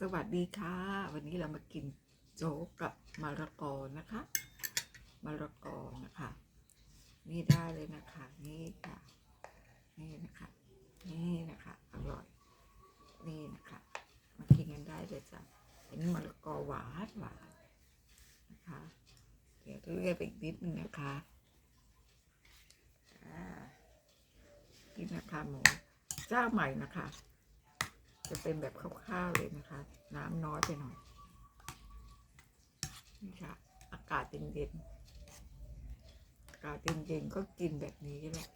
สวัสดีค่ะ วันนี้เรามากินโจ๊กกับมะละกอนะคะมะละกอนะคะนี่ได้เลยนะคะนี่ค่ะ นี่นะคะ นี่นะคะอร่อย นี่นะคะมากินกันได้เลยจ้ะอันนี้มะละกอหวานหวานนะคะ เดี๋ยวเลือกไปอีกนิดนึงนะคะอ่ากินนะคะหมูเจ้าใหม่นะคะ จะเป็นแบบข้าวๆเลยนะคะ น้ำน้อยไปหน่อย นี่ค่ะ อากาศเย็นๆอากาศเย็นๆก็กินแบบนี้แหละ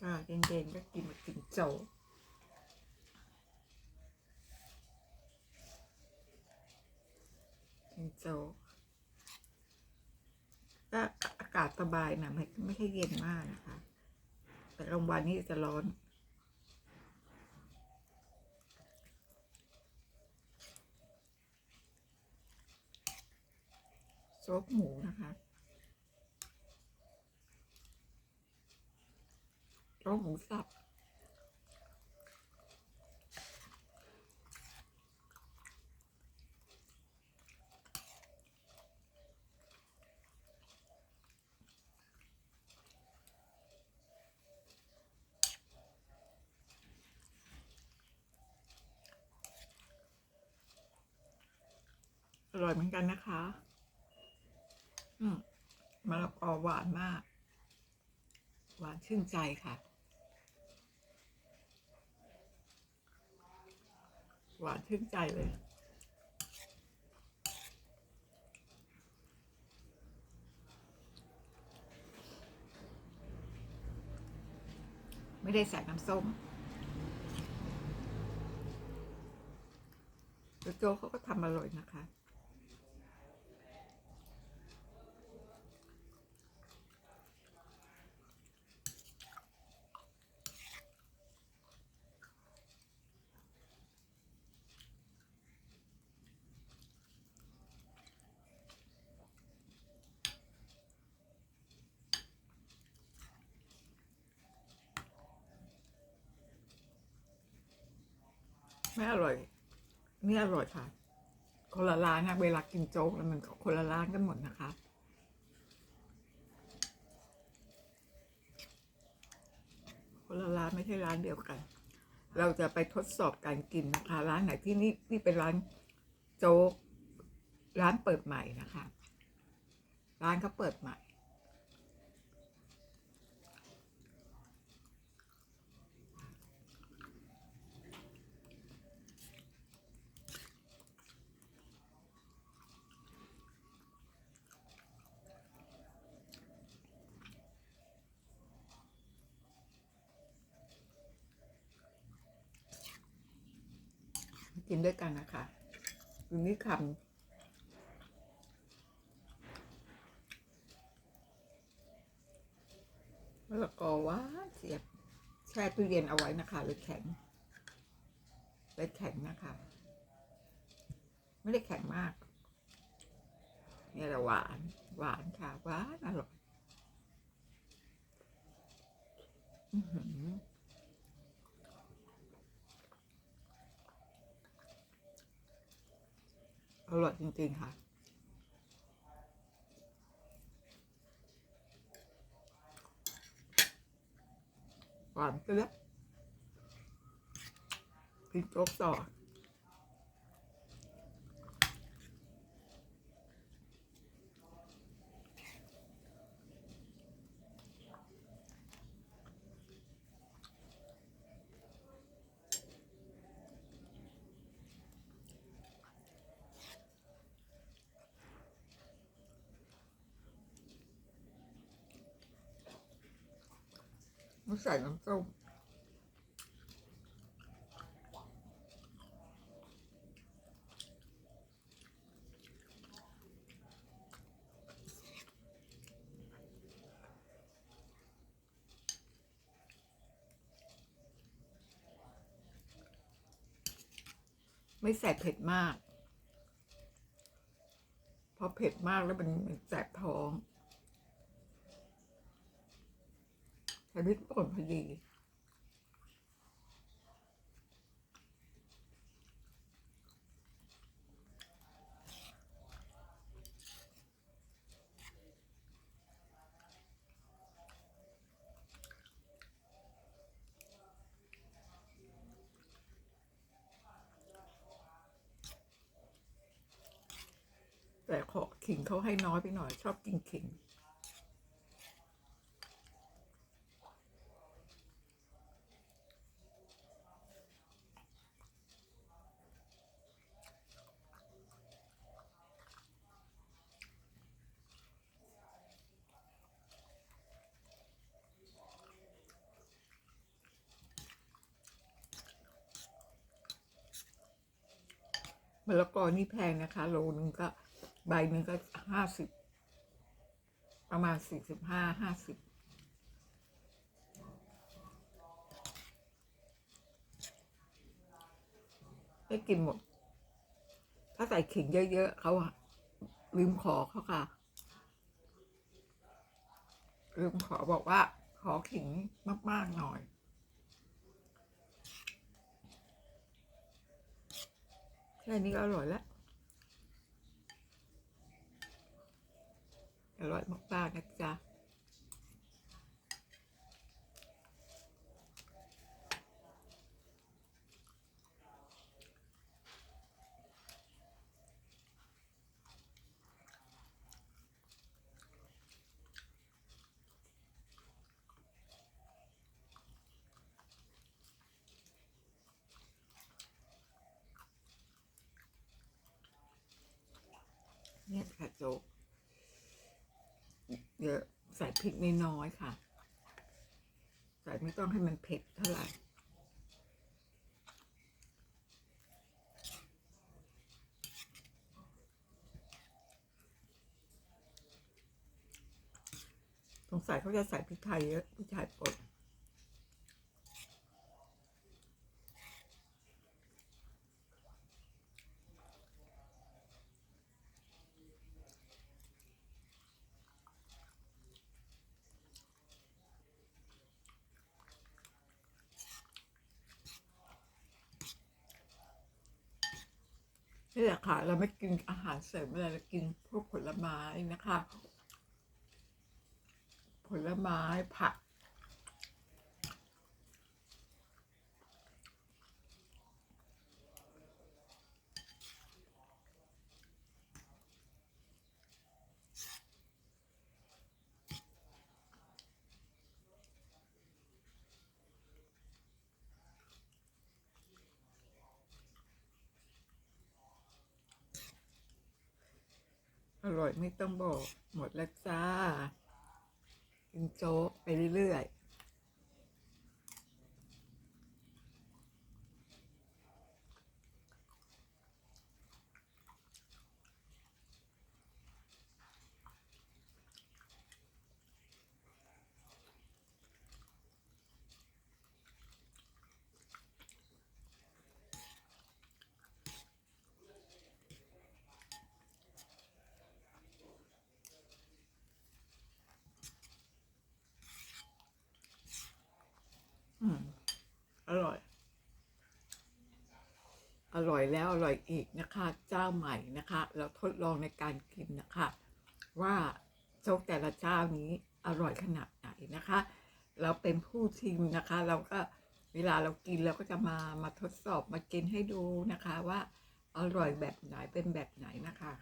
อากาศเย็นๆก็กินมากินโจ๊กกินโจ๊กก็ากาศสบายนะไม่ไม่ใช่เย็นมากนะคะ แต่กลางวันนี่จะร้อนโจ๊กหมูนะคะโจ๊กหมูสับ อร่อยเหมือนกันนะคะ อืมมะละกอหวานมาก หวานชื่นใจค่ะ หวานชื่นใจเลยไม่ได้ใส่น้ำส้มแล้วโจกเขาก็ทำอร่อยนะคะ ไม่อร่อยนี่อร่อยค่ะ คนละร้านนะเวลากินโจ๊กแล้วมันคนละร้านกันหมดนะคะคนละร้านไม่ใช่ร้านเดียวกัน เราจะไปทดสอบการกินนะคะ ร้านไหนที่นี่นี่เป็นร้านโจ๊ก ร้านเปิดใหม่นะคะ ร้านเขาเปิดใหม่ กินด้วยกันนะคะดูนี่คำมะละกอว่าเสียบแช่ตู้เย็นเอาไว้นะคะเลยแข็งเลยแข็งนะคะ ไม่ได้แข็งมากเนี่ยแหละหวาน หวานค่ะหวานอร่อย อือหือ อร่อยจริงๆค่ะ หวานเปรี้ยวกินโจ๊กต่อ ไม่ใส่น้ำส้มไม่ใส่เผ็ดมาก เพราะเผ็ดมากแล้วมันมันแสบท้อง ใส่ พริกป่นพอดีแต่ขอขิงเขาให้น้อยไปหน่อย ชอบกินขิง มะละกอนี่แพงนะคะ โลนึงก็ใบหนึ่งก็ห้าสิบประมาณสี่สิบห้าห้าสิบได้กินหมด ถ้าใส่ขิงเยอะ ๆเขาอะลืมขอเขาค่ะ ลืมขอบอกว่า ขอขิงมาก ๆ หน่อย แค่นี้ก็อร่อยแล้ว อร่อยมากๆนะจ๊ะ เนี่ยค่ะโจ๊กเยอะใส่พริกน้อยๆค่ะ ใส่ไม่ต้องให้มันเผ็ดเท่าไหร่สงสัยเขาจะใส่พริกไทยเยอะพริกไทยป่น นี่แหละค่ะ เราไม่กินอาหารเสริมอะไรเรากินพวกผลไม้นะคะ ผลไม้ผัก อร่อยไม่ต้องบอก หมดแล้วจ้ากินโจ๊กไปเรื่อยๆอืมอร่อย อยแล้วอร่อยอีกนะคะ เจ้าใหม่นะคะ เราทดลองในการกินนะคะ ว่าโจ๊กแต่ละเจ้านี้อร่อยขนาดไหนนะคะ เราเป็นผู้ชิมนะคะ เราก็เวลาเรากินเราก็จะมามาทดสอบมากินให้ดูนะคะว่าอร่อยแบบไหนเป็นแบบไหนนะคะ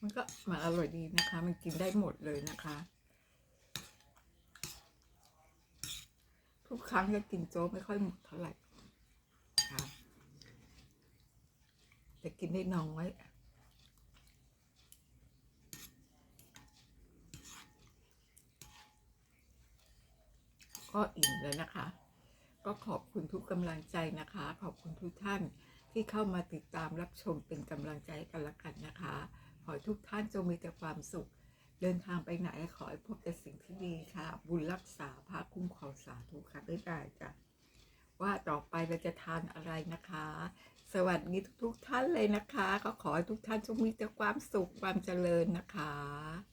มันก็มันอร่อยดีนะคะ มันกินได้หมดเลยนะคะ ทุกครั้งจะกินโจ๊กไม่ค่อยหมดเท่าไหร่ค่ะแต่กินได้น้อยก็อิ่มแล้วนะคะ ก็ขอบคุณทุกกำลังใจนะคะ ขอบคุณทุกท่านที่เข้ามาติดตามรับชมเป็นกำลังใจกันละกันนะคะ ให้ทุกท่านจงมีแต่ความสุข เดินทางไปไหนขอให้พบแต่สิ่งที่ดีค่ะ บุญรักษาพระคุ้มครองสาธุค่ะได้ได้จ้ะว่าต่อไปเราจะทานอะไรนะคะ สวัสดีทุกๆท่านเลยนะคะ ก็ขอให้ทุกท่านจงมีแต่ความสุขความเจริญนะคะ